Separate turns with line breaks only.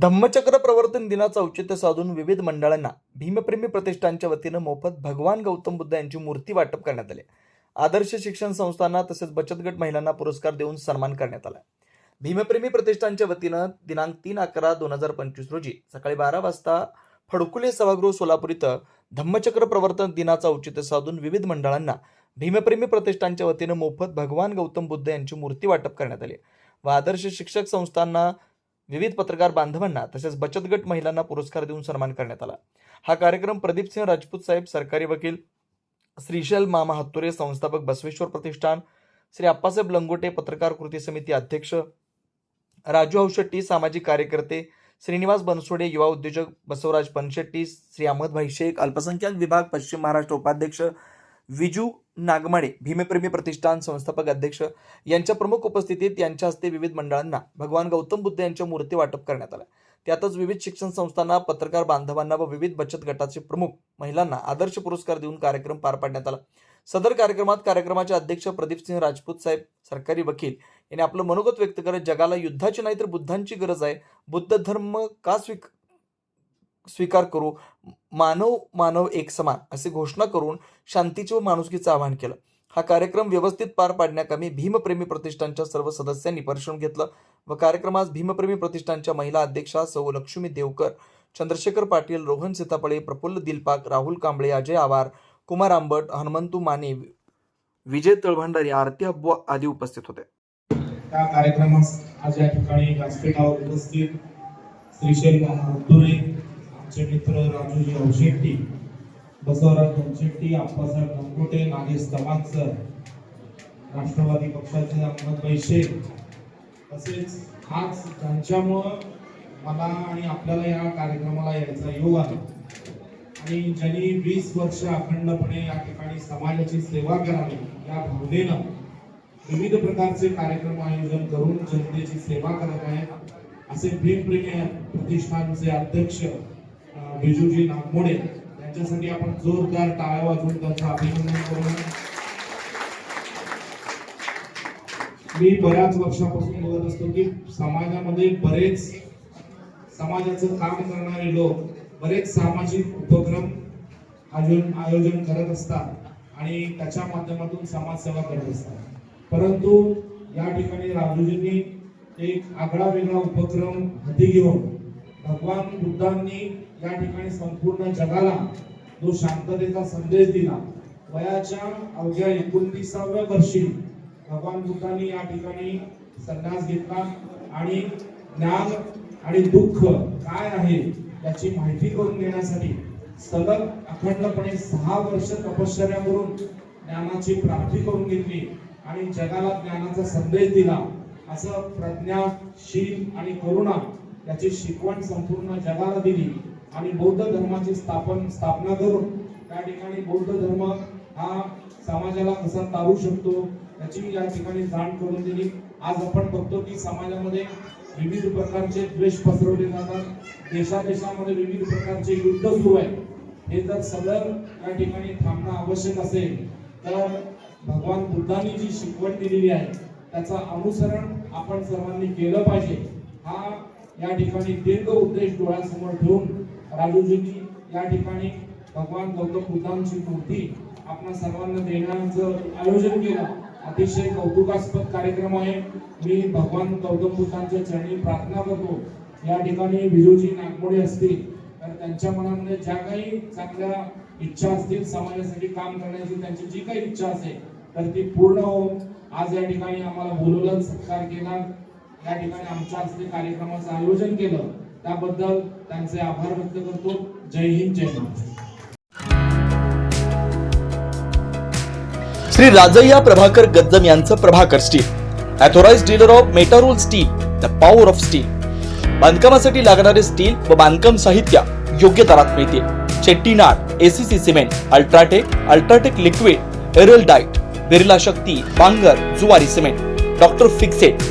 धम्मचक्र प्रवर्तन दिनाचं औचित्य साधून विविध मंडळांना भीमप्रेमी प्रतिष्ठानच्या वतीनं मोफत भगवान गौतम बुद्ध यांची मूर्ती वाटप करण्यात आले. आदर्श शिक्षण संस्थांना तसेच बचत गट महिलांना पुरस्कार देऊन सन्मान करण्यात आला. भीमप्रेमी प्रतिष्ठानच्या वतीनं दिनांक तीन अकरा दोन हजार पंचवीस रोजी सकाळी बारा वाजता फडकुले सभागृह सोलापूर इथं धम्मचक्र प्रवर्तन दिनाचं औचित्य साधून विविध मंडळांना भीमप्रेमी प्रतिष्ठानच्या वतीनं मोफत भगवान गौतम बुद्ध यांची मूर्ती वाटप करण्यात आली. व आदर्श शिक्षक संस्थांना विविध पत्रकार बांधवांना तसेच बचत गट महिलांना पुरस्कार देऊन सन्मान करण्यात आला. हा कार्यक्रम प्रदीप सिंह राजपूत साहेब सरकारी वकील श्रीशैल मामा हत्तुरे संस्थापक बसवेश्वर प्रतिष्ठान श्री आप्पासाहेब लंगोटे पत्रकार कृती समिती अध्यक्ष राजू हौशेट्टी सामाजिक कार्यकर्ते श्रीनिवास बनसोडे युवा उद्योजक बसवराज पनशेट्टी श्री अहमदभाई शेख अल्पसंख्याक विभाग पश्चिम महाराष्ट्र उपाध्यक्ष विजू नागमाडे भीमप्रेमी प्रतिष्ठान संस्थापक अध्यक्ष यांच्या प्रमुख उपस्थितीत यांच्या हस्ते विविध मंडळांना भगवान गौतम बुद्ध यांच्या मूर्ती वाटप करण्यात आल्या त्यातच विविध शिक्षण संस्थांना पत्रकार बांधवांना व विविध बचत गटाचे प्रमुख महिलांना आदर्श पुरस्कार देऊन कार्यक्रम पार पाडण्यात आला. सदर कार्यक्रमात कार्यक्रमाचे अध्यक्ष प्रदीप सिंह राजपूत साहेब सरकारी वकील यांनी आपलं मनोगत व्यक्त करत जगाला युद्धाची नाही तर बुद्धांची गरज आहे. बुद्ध धर्म का स्वीक स्वीकार करू. मानव मानव एक समान असे घोषणा करून शांतीचे व माणुसकीचं आवाहन केलं. हा कार्यक्रम व्यवस्थित पार पाडण्याकामी भीमप्रेमी प्रतिष्ठानच्या सर्व सदस्यांनी परिश्रम घेतलं व कार्यक्रमास भीमप्रेमी प्रतिष्ठानच्या महिला अध्यक्षा सौ लक्ष्मी देवकर चंद्रशेखर पाटील रोहन सीतापळे प्रफुल्ल दिलपाक राहुल कांबळे अजय आवार कुमार आंबट हनुमंतू माने विजय तळभंडारी आरती अब्बा आदी उपस्थित होते.
त्या कार्यक्रमास आज या ठिकाणी व्यासपीठावर उपस्थित श्रीशैल आमचे मित्र राजूजी औशेट्टी बसवराज धनशेट्टी आप्पासाहेब धनकुटे नागेश तमाग सर राष्ट्रवादी पक्षाचे अहमदभाई शेख. तसेच आज त्यांच्यामुळं मला आणि आपल्याला या कार्यक्रमाला यायचा योग आला आणि ज्यांनी वीस वर्ष अखंडपणे या ठिकाणी समाजाची सेवा करावी या भावनेनं विविध प्रकारचे कार्यक्रम आयोजन करून जनतेची सेवा करत आहेत. असे भीमप्रेमी प्रतिष्ठानचे अध्यक्ष बिजूजी नागमोडे यांच्यासाठी आपण जोरदार टाळ्या वाजवून त्यांचं अभिनंदन करू मी बऱ्याच वर्षापासून बघत असतो की समाजामध्ये बरेच समाजाचं काम करणारे लोक बरेच सामाजिक उपक्रम आयोजन आयोजन करत असतात आणि त्याच्या माध्यमातून समाजसेवा करत असतात. परंतु या ठिकाणी राजूजींनी एक आगळा वेगळा उपक्रम हाती घेऊन भगवान बुद्धांनी या ठिकाणी संपूर्ण जगाला जो शांततेचा संदेश दिला. वयाच्या अवघ्या एकोणतीसाव्या वर्षी भगवान बुद्धांनी या ठिकाणी संन्यास घेतला आणि ज्ञान आणि दुःख काय आहे याची माहिती करून देण्यासाठी सलग अखंडपणे सहा वर्ष तपश्चर्या करून ज्ञानाची प्राप्ती करून घेतली आणि जगाला ज्ञानाचा संदेश दिला. असं प्रज्ञा शील आणि करुणा याची शिकवण संपूर्ण जगाला दिली. आणि बौद्ध धर्माची स्थापन स्थापना करून त्या ठिकाणी बौद्ध धर्म हा समाजाला कसा तारू शकतो याची या ठिकाणी जाण करून दिली. आज आपण बघतो की समाजामध्ये विविध प्रकारचे द्वेष पसरवले जातात. देशादेशामध्ये विविध प्रकारचे युद्ध सुरू आहे हे जर सदर या ठिकाणी थांबणं आवश्यक असेल तर भगवान बुद्धांनी जी शिकवण दिलेली आहे त्याचं अनुसरण आपण सर्वांनी केलं पाहिजे. हा या ठिकाणी दीर्घ उद्देश डोळ्यासमोर ठेवून राजूजींनी या ठिकाणी भगवान गौतम बुद्धांची मूर्ती आपणा सर्वांना देण्याचं आयोजन केलं. अतिशय कौतुकास्पद कार्यक्रम आहे. मी भगवान गौतम बुद्धांच्या चरणी प्रार्थना करतो. या ठिकाणी विजूजी नागमोडे असतील तर त्यांच्या मनामध्ये ज्या काही चांगल्या इच्छा असतील समाजासाठी काम करण्याची त्यांची जी काही इच्छा असेल तर ती पूर्ण होऊन आज या ठिकाणी आम्हाला बोलवलं सत्कार केला. या ठिकाणी आमच्या हस्ते कार्यक्रमाचं आयोजन केलं. त्याबद्दल त्यांचे आभार व्यक्त करतो. जय हिंद जय महाराष्ट्र.
श्री राजय्या प्रभाकर गज्जम यांचं Prabhakar steel authorised dealer of Metarol steel the power of steel बांधकामासाठी लागणारे स्टील व बांधकाम साहित्य योग्य दरात मिळतील. Chettinad ACC cement UltraTech UltraTech liquid एरल diet Birla Shakti Bangar Zuari cement. Doctor Fixit